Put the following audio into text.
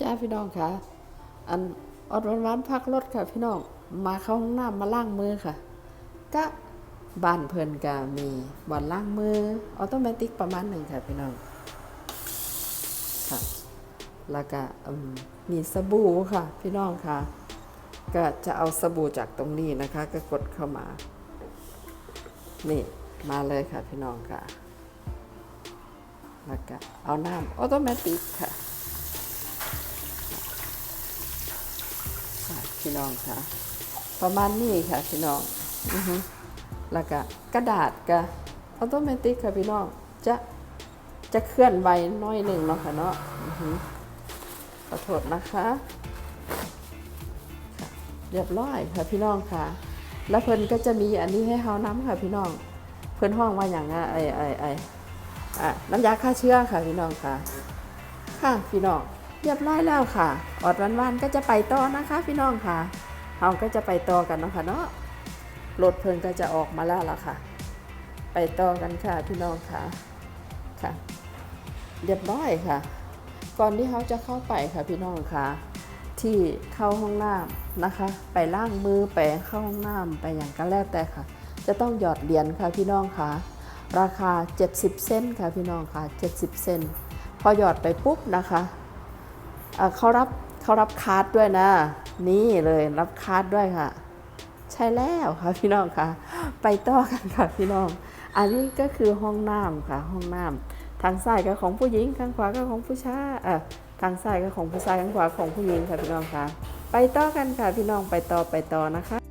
จ้าพี่น้องค่ะ อันอดวันวันๆพักรถค่ะพี่น้อง มาเข้าห้องน้ำมาล้างมือค่ะ ก็บ้านเพลินก็มีบ่อนล้างมือออโตเมติกประมาณหนึ่งค่ะพี่น้อง ค่ะ แล้วก็มีสบู่ค่ะ พี่น้องค่ะ ก็จะเอาสบู่จากตรงนี้นะคะ ก็กดเข้ามา นี่มาเลยค่ะพี่น้องค่ะ แล้วก็เอาน้ำออโตเมติกค่ะ พี่น้องค่ะ ประมาณนี้ค่ะพี่น้องอือฮึแล้วก็กระดาษก็ออโตเมติกค่ะพี่น้องจะจะเคลื่อนไหวน้อยหนึ่งเนาะค่ะเนาะขอโทษนะคะเรียบร้อยค่ะพี่น้องค่ะ แล้วเพิ่นก็จะมีอันนี้ให้เฮาน้ำค่ะพี่น้อง เพิ่นห้องว่าอย่างอะไอไอไออะน้ำยาฆ่าเชื้อค่ะพี่น้องค่ะค่ะพี่น้อง เรียบร้อยแล้วค่ะอดวันๆก็จะไปต่อนะคะ พี่น้องค่ะเราก็จะไปต่อกันเนาะค่ะเนาะรถเพิ่นก็จะออกมาแล้วล่ะค่ะ ไปต่อกันค่ะพี่น้องค่ะค่ะ เรียบร้อยค่ะ ก่อนที่เขาจะเข้าไปค่ะพี่น้องค่ะ ที่เข้าห้องน้ำนะคะ ไปล้างมือไปเข้าห้องน้ำไปอย่างก็แล้วแต่ค่ะ จะต้องหยอดเหรียญค่ะพี่น้องค่ะ ราคา 70 เซนค่ะพี่น้องค่ะ 70 เซนพอหยอดไปปุ๊บนะคะ เขารับเขารับคาร์ดด้วยนะ นี่เลยรับคาร์ดด้วยค่ะ ใช่แล้วค่ะพี่น้องค่ะ ไปต่อกันค่ะพี่น้อง อันนี้ก็คือห้องน้ำค่ะ ห้องน้ำทางซ้ายก็ของผู้หญิงทางขวาก็ของผู้ชายเออทางซ้ายก็ของผู้ชายทางขวาของผู้หญิงค่ะพี่น้องค่ะ ไปต่อกันค่ะพี่น้องไปต่อไปต่อนะคะ